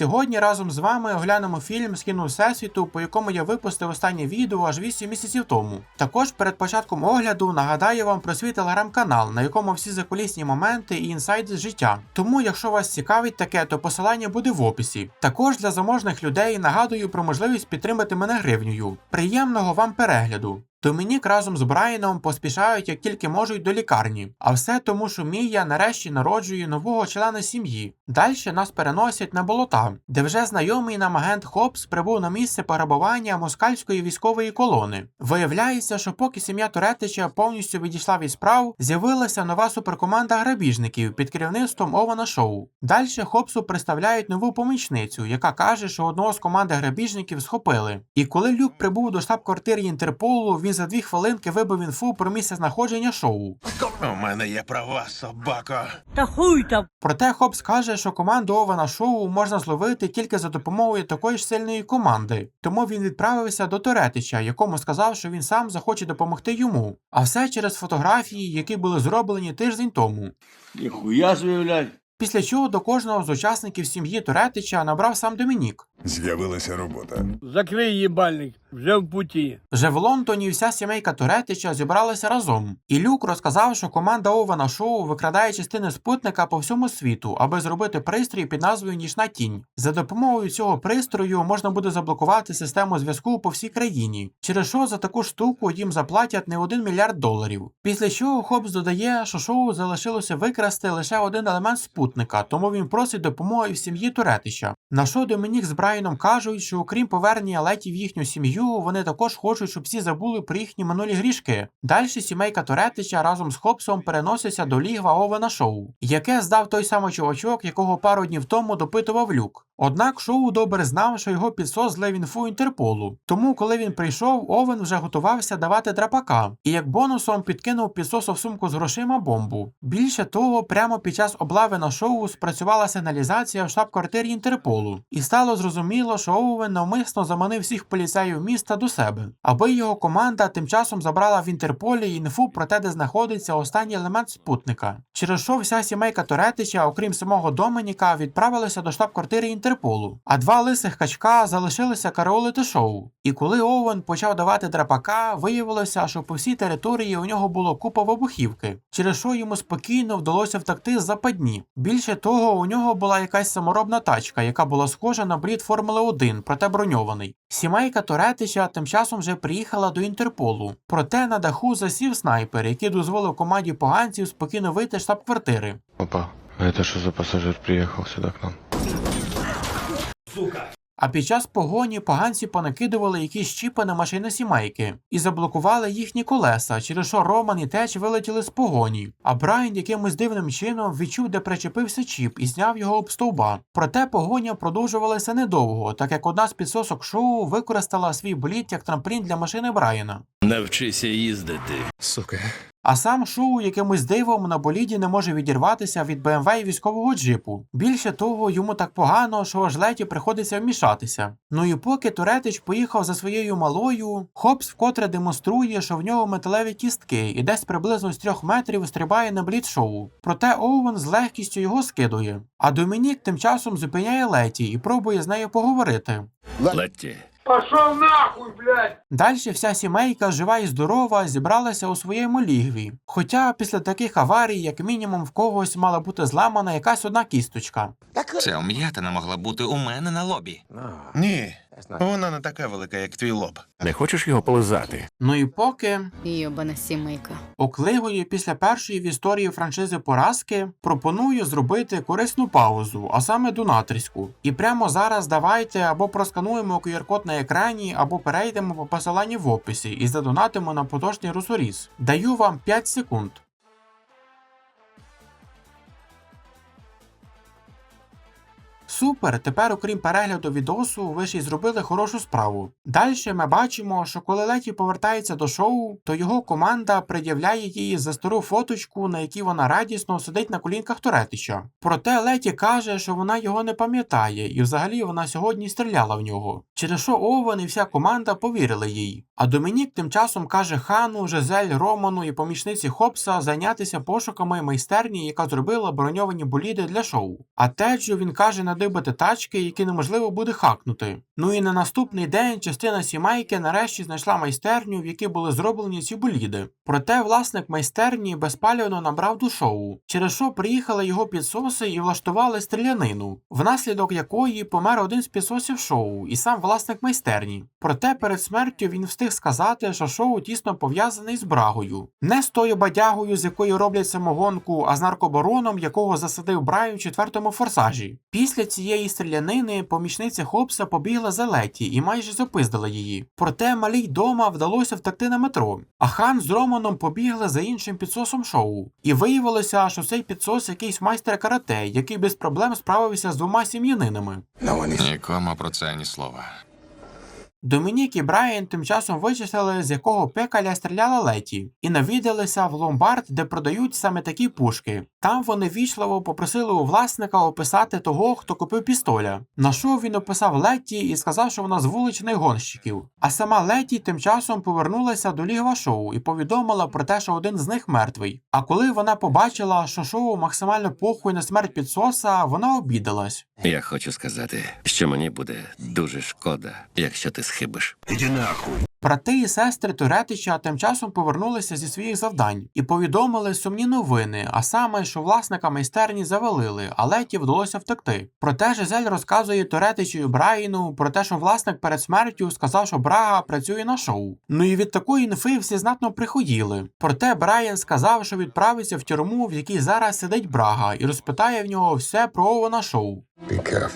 Сьогодні разом з вами оглянемо фільм Скіну Всесвіту, по якому я випустив останнє відео аж 8 місяців тому. Також перед початком огляду нагадаю вам про свій телеграм-канал, на якому всі закулісні моменти і інсайди з життя. Тому, якщо вас цікавить таке, то посилання буде в описі. Також для заможних людей нагадую про можливість підтримати мене гривнею. Приємного вам перегляду! Домінік разом з Брайаном поспішають як тільки можуть до лікарні, а все тому, що Мія нарешті народжує нового члена сім'ї. Далі нас переносять на болота, де вже знайомий нам агент Хопс прибув на місце пограбування москальської військової колони. Виявляється, що поки сім'я Туретича повністю відійшла від справ, з'явилася нова суперкоманда грабіжників під керівництвом Ована Шоу. Далі Хопсу представляють нову помічницю, яка каже, що одного з команди грабіжників схопили. І коли Люк прибув до штаб-квартири Інтерполу, він за дві хвилинки вибив інфу про місце знаходження шоу. У мене є права, собако. Та хуй там. Проте Хопс каже, що команду Овена Шоу можна зловити тільки за допомогою такої ж сильної команди. Тому він відправився до Торетича, якому сказав, що він сам захоче допомогти йому. А все через фотографії, які були зроблені тиждень тому. Ніхуя собі. Після чого до кожного з учасників сім'ї Торетича набрав сам Домінік. З'явилася робота. Закрий їбальник, вже в путі. Вже в Лондоні вся сімейка Торетича зібралася разом, і Люк розказав, що команда Овена Шоу викрадає частини спутника по всьому світу, аби зробити пристрій під назвою Нічна тінь. За допомогою цього пристрою можна буде заблокувати систему зв'язку по всій країні, через що за таку штуку їм заплатять не один мільярд доларів. Після чого Хобс додає, що шоу залишилося викрасти лише один елемент спутника, тому він просить допомоги в сім'ї Туретича. На що Домінік з Брайаном кажуть, що окрім повернення Леті в їхню сім'ю, вони також хочуть, щоб всі забули про їхні минулі грішки. Далі сімейка Торетича разом з Хопсом переноситься до лігва Овена Шоу, яке здав той самий чувачок, якого пару днів тому допитував Люк. Однак шоу добре знав, що його підсос злив інфу Інтерполу. Тому, коли він прийшов, Овен вже готувався давати драпака, і як бонусом підкинув підсосу в сумку з грошима бомбу. Більше того, прямо під час облави на шоу спрацювала сигналізація в штаб-квартирі Інтерполу, і стало зрозуміло, що Овен навмисно заманив всіх поліцеїв міста до себе, аби його команда тим часом забрала в Інтерполі інфу про те, де знаходиться останній елемент спутника. Через що вся сімейка Торетича, окрім самого Доменіка, відправилася до штаб-квартири Інтерполу, а два лисих качка залишилися караулити шоу. І коли Оуен почав давати драпака, виявилося, що по всій території у нього було купа вибухівки, через що йому спокійно вдалося втекти з западні. Більше того, у нього була якась саморобна тачка, яка була схожа на брід Формули 1, проте броньований. Сімейка Торетича тим часом вже приїхала до Інтерполу. Проте на даху засів снайпер, який дозволив команді поганців спокійно вийти штаб-квартири. Опа, а это что за пассажир приехал сюда к нам? А під час погоні поганці понакидували якісь чіпи на машини сімейки і заблокували їхні колеса, через що Роман і Теч вилетіли з погоні. А Брайан якимось дивним чином відчув, де причепився чіп і зняв його об стовба. Проте погоня продовжувалася недовго, так як одна з підсосок шоу використала свій боліт як трамплін для машини Брайана. Навчися їздити. Сука. А сам шоу якимось дивом на боліді не може відірватися від БМВ і військового джипу. Більше того, йому так погано, що аж леті приходиться вмішатися. Ну і поки Туретич поїхав за своєю малою, Хопс вкотре демонструє, що в нього металеві кістки, і десь приблизно з трьох метрів стрибає на блід шоу. Проте Оуен з легкістю його скидує. А Домінік тим часом зупиняє Леті і пробує з нею поговорити. Летті. Пошов нахуй, блядь! Далі вся сімейка, жива і здорова, зібралася у своєму лігві. Хоча після таких аварій, як мінімум, в когось мала бути зламана якась одна кісточка. Ця вм'ятина могла бути у мене на лобі. Ні, вона не така велика, як твій лоб. Не хочеш його полизати? Ну і поки Йобана сімейка. Окливою після першої в історії франшизи поразки пропоную зробити корисну паузу, а саме донаторську. І прямо зараз давайте або проскануємо QR-код на екрані, або перейдемо по посиланні в описі і задонатимо на поточний русоріз. Даю вам 5 секунд. Супер! Тепер, окрім перегляду відосу, ви ще й зробили хорошу справу. Далі ми бачимо, що коли Леті повертається до шоу, то його команда пред'являє їй за стару фоточку, на якій вона радісно сидить на колінках Торетича. Проте Леті каже, що вона його не пам'ятає, і взагалі вона сьогодні стріляла в нього. Через що Овен і вся команда повірили їй. А Домінік тим часом каже Хану, Жизель, Роману і помічниці Хопса зайнятися пошуками майстерні, яка зробила броньовані боліди для шоу. А Теджу він каже на диво вибити тачки, які неможливо буде хакнути. Ну і на наступний день частина сімейки нарешті знайшла майстерню, в якій були зроблені ці боліди. Проте власник майстерні безпалювано набрав до шоу, через що приїхали його підсоси і влаштували стрілянину, внаслідок якої помер один з підсосів шоу і сам власник майстерні. Проте перед смертю він встиг сказати, що шоу тісно пов'язаний з брагою, не з тою бадягою, з якої роблять самогонку, а з наркобароном, якого засадив Брай у четвертому форсажі. Після цієї стрілянини помічниця Хопса побігла за Леті і майже запиздила її. Проте малій дома вдалося втекти на метро. А хан з Романом побігли за іншим підсосом шоу. І виявилося, що цей підсос якийсь майстер карате, який без проблем справився з двома сім'янинами. Нікому про це ні слова. Домінік і Брайан тим часом вичислили, з якого пекаля стріляла Леті, і навідалися в ломбард, де продають саме такі пушки. Там вони вічливо попросили у власника описати того, хто купив пістоля. На що він описав Леті і сказав, що вона з вуличних гонщиків. А сама Леті тим часом повернулася до лігва шоу і повідомила про те, що один з них мертвий. А коли вона побачила, що шоу максимально похуй на смерть підсоса, вона обідалась. Я хочу сказати, що мені буде дуже шкода, якщо ти схибиш. Брати і сестри Туретича тим часом повернулися зі своїх завдань і повідомили сумні новини, а саме, що власника майстерні завалили, а Леті вдалося втекти. Проте Жизель розказує Туретичу і Брайану про те, що власник перед смертю сказав, що Брага працює на шоу. Ну і від такої інфи всі знатно приходіли. Проте Брайан сказав, що відправиться в тюрму, в якій зараз сидить Брага, і розпитає в нього все про Овена шоу.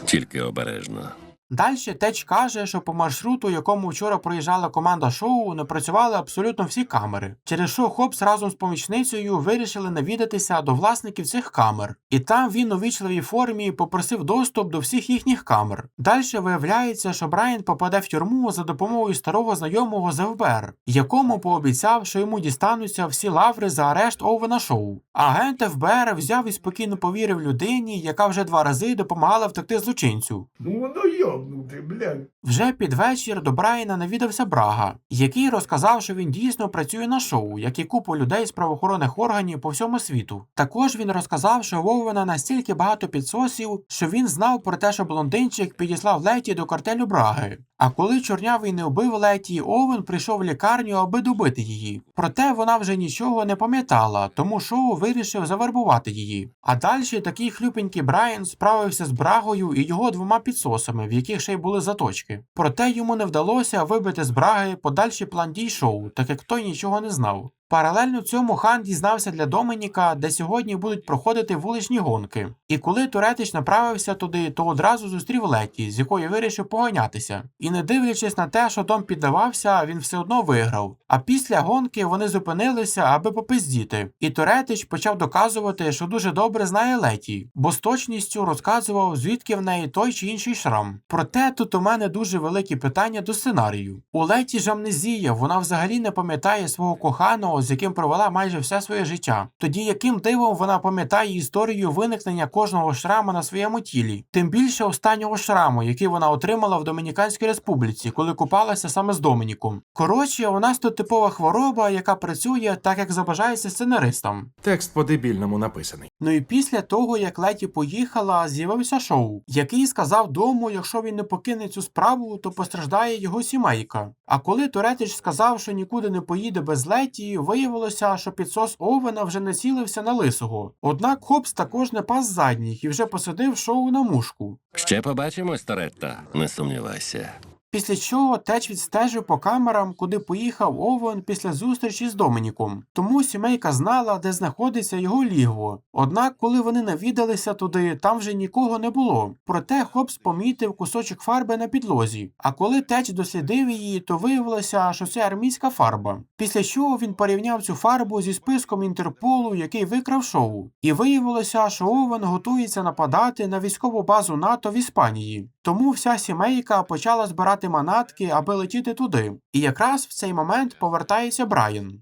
Тільки обережно. Далі Теч каже, що по маршруту, якому вчора проїжджала команда шоу, не працювали абсолютно всі камери. Через що Хопс разом з помічницею вирішили навідатися до власників цих камер. І там він у вічливій формі попросив доступ до всіх їхніх камер. Далі виявляється, що Брайан попаде в тюрму за допомогою старого знайомого з ФБР, якому пообіцяв, що йому дістануться всі лаври за арешт Овена шоу. Агент ФБР взяв і спокійно повірив людині, яка вже два рази допомагала втекти злочинцю. Ну воно йобнуте, блядь. Вже під вечір до Брайана навідався Брага, який розказав, що він дійсно працює на шоу, як і купу людей з правоохоронних органів по всьому світу. Також він розказав, що в Овена настільки багато підсосів, що він знав про те, що блондинчик підіслав Леті до картелю Браги. А коли чорнявий не вбив Леті, Овен прийшов в лікарню, аби добити її. Проте вона вже нічого не пам'ятала, тому шоу вирішив завербувати її. А далі такий хлюпенький Брайан справився з Брагою і його двома підсосами, в яких ще й були заточки. Проте йому не вдалося вибити з Браги подальший план дій шоу, так як той нічого не знав. Паралельно цьому хан дізнався для Доменіка, де сьогодні будуть проходити вуличні гонки. І коли Туретич направився туди, то одразу зустрів Леті, з якою вирішив поганятися. І не дивлячись на те, що Дом піддавався, він все одно виграв. А після гонки вони зупинилися, аби попиздіти. І Туретич почав доказувати, що дуже добре знає Леті, бо з точністю розказував, звідки в неї той чи інший шрам. Проте тут у мене дуже великі питання до сценарію. У Леті ж амнезія, вона взагалі не пам'ятає свого коханого, з яким провела майже все своє життя. Тоді яким дивом вона пам'ятає історію виникнення кожного шрама на своєму тілі, тим більше останнього шраму, який вона отримала в Домініканській республіці, коли купалася саме з Домініком. Коротше, у нас тут типова хвороба, яка працює так, як забажається сценаристам. Текст по-дебільному написаний. Ну і після того, як Леті поїхала, з'явився шоу, який сказав дому, якщо він не покине цю справу, то постраждає його сімейка. А коли Туретич сказав, що нікуди не поїде без Леті, виявилося, що підсос Овена вже націлився на лисого. Однак Хопс також не пас задніх і вже посадив шоу на мушку. Ще побачимось, Торетто, не сумнівайся. Після чого Теч відстежив по камерам, куди поїхав Овен після зустрічі з Домініком. Тому сімейка знала, де знаходиться його лігво. Однак, коли вони навідалися туди, там вже нікого не було. Проте Хопс помітив кусочок фарби на підлозі. А коли Теч дослідив її, то виявилося, що це армійська фарба. Після чого він порівняв цю фарбу зі списком Інтерполу, який викрав шоу. І виявилося, що Овен готується нападати на військову базу НАТО в Іспанії. Тому вся сімейка почала збирати манатки, аби летіти туди. І якраз в цей момент повертається Брайан.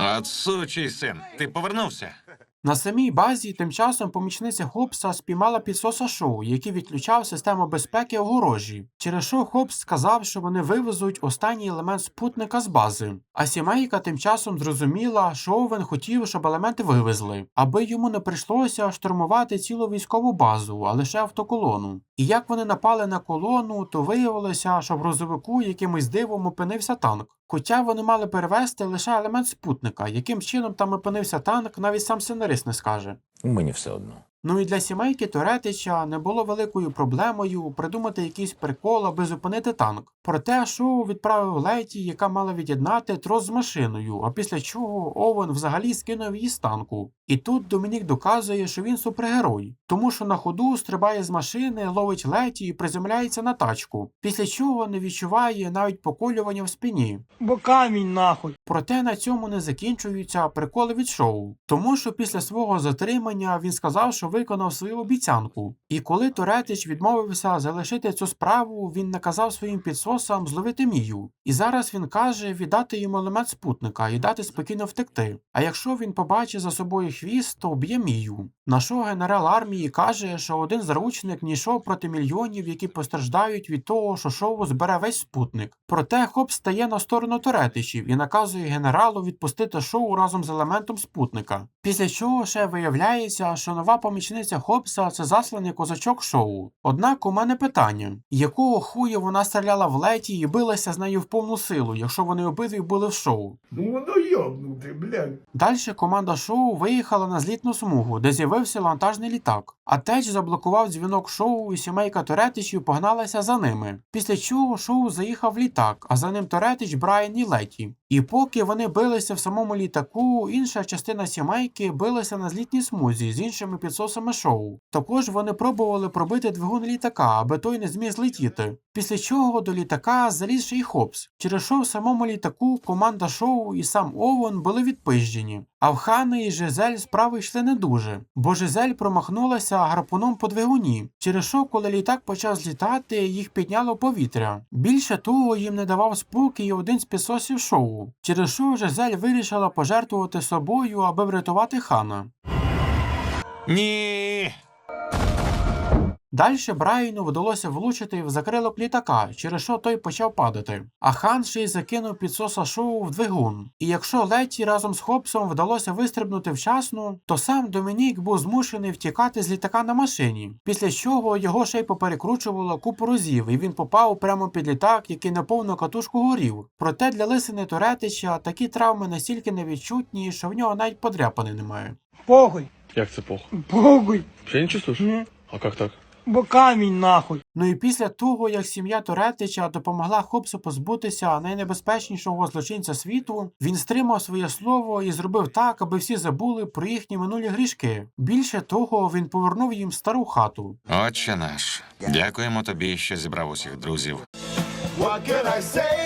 А сучий син, ти повернувся. На самій базі тим часом помічниця Хопса спіймала підсоса шоу, який відключав систему безпеки огорожі. Через що Хопс сказав, що вони вивезуть останній елемент спутника з бази. А сімейка тим часом зрозуміла, що Овен хотів, щоб елементи вивезли, аби йому не прийшлося штурмувати цілу військову базу, а лише автоколону. І як вони напали на колону, то виявилося, що в грузовику якимось дивом опинився танк. Хоча вони мали перевезти лише елемент спутника, яким чином там опинився танк, навіть сам сценарист не скаже. Мені все одно. Ну і для сімейки Торетича не було великою проблемою придумати якийсь прикол, аби зупинити танк. Проте шоу відправив Леті, яка мала від'єднати трос з машиною, а після чого Овен взагалі скинув її з танку. І тут Домінік доказує, що він супергерой, тому що на ходу стрибає з машини, ловить Леті і приземляється на тачку, після чого не відчуває навіть поколювання в спині. Бо камінь нахуй. Проте на цьому не закінчуються приколи від шоу, тому що після свого затримання він сказав, що виконав свою обіцянку. І коли Торетич відмовився залишити цю справу, він наказав своїм підсосам зловити Мію. І зараз він каже віддати йому елемент спутника і дати спокійно втекти. А якщо він побачить за собою хвіст, то вб'є Мію. На що генерал армії каже, що один заручник не йшов проти мільйонів, які постраждають від того, що шоу збере весь спутник. Проте Хоп стає на сторону Торетичів і наказує генералу відпустити шоу разом з елементом спутника. Після чого ще виявляється, що нова помічниця Хопса це засланий козачок шоу. Однак у мене питання: якого хуя вона стріляла в леті і билася з нею в повну силу, якщо вони обидві були в шоу? Ну воно йобнуте, блядь. Далі команда шоу виїхала на злітну смугу, де з'явився вантажний літак. А Теч заблокував дзвінок шоу, і сімейка Торетичів погналася за ними. Після чого шоу заїхав літак, а за ним Торетич, Брайан і Леті. І поки вони билися в самому літаку, інша частина сімейки билася на злітній смузі з іншими підсосами шоу. Також вони пробували пробити двигун літака, аби той не зміг злетіти. Після чого до літака заліз ще й Хопс. Через що в самому літаку команда шоу і сам Овен були відпизджені. А в Хани і Жизель справи йшли не дуже, бо Жизель промахнулася гарпуном по двигуні, через що, коли літак почав злітати, їх підняло повітря. Більше того, їм не давав спокій один з пісосів шоу, через що Жизель вирішила пожертвувати собою, аби врятувати Хана. Ні. Дальше Брайану вдалося влучити в закрилок літака, через що той почав падати. А хан ще й закинув підсоса шоу в двигун. І якщо Леті разом з Хопсом вдалося вистрибнути вчасно, то сам Домінік був змушений втікати з літака на машині, після чого його ще й поперекручувало купу разів, і він попав прямо під літак, який на повну катушку горів. Проте для лисини Торетича такі травми настільки невідчутні, що в нього навіть подряпини немає. Похуй. Як це похуй? Похуй. Вообще не чувствуешь? Ні. А как так? Бо камінь нахуй. Ну і після того, як сім'я Торетича допомогла Хопсу позбутися найнебезпечнішого злочинця світу, він стримав своє слово і зробив так, аби всі забули про їхні минулі грішки. Більше того, він повернув їм стару хату. Отче наш, дякуємо тобі, що зібрав усіх друзів. What can I say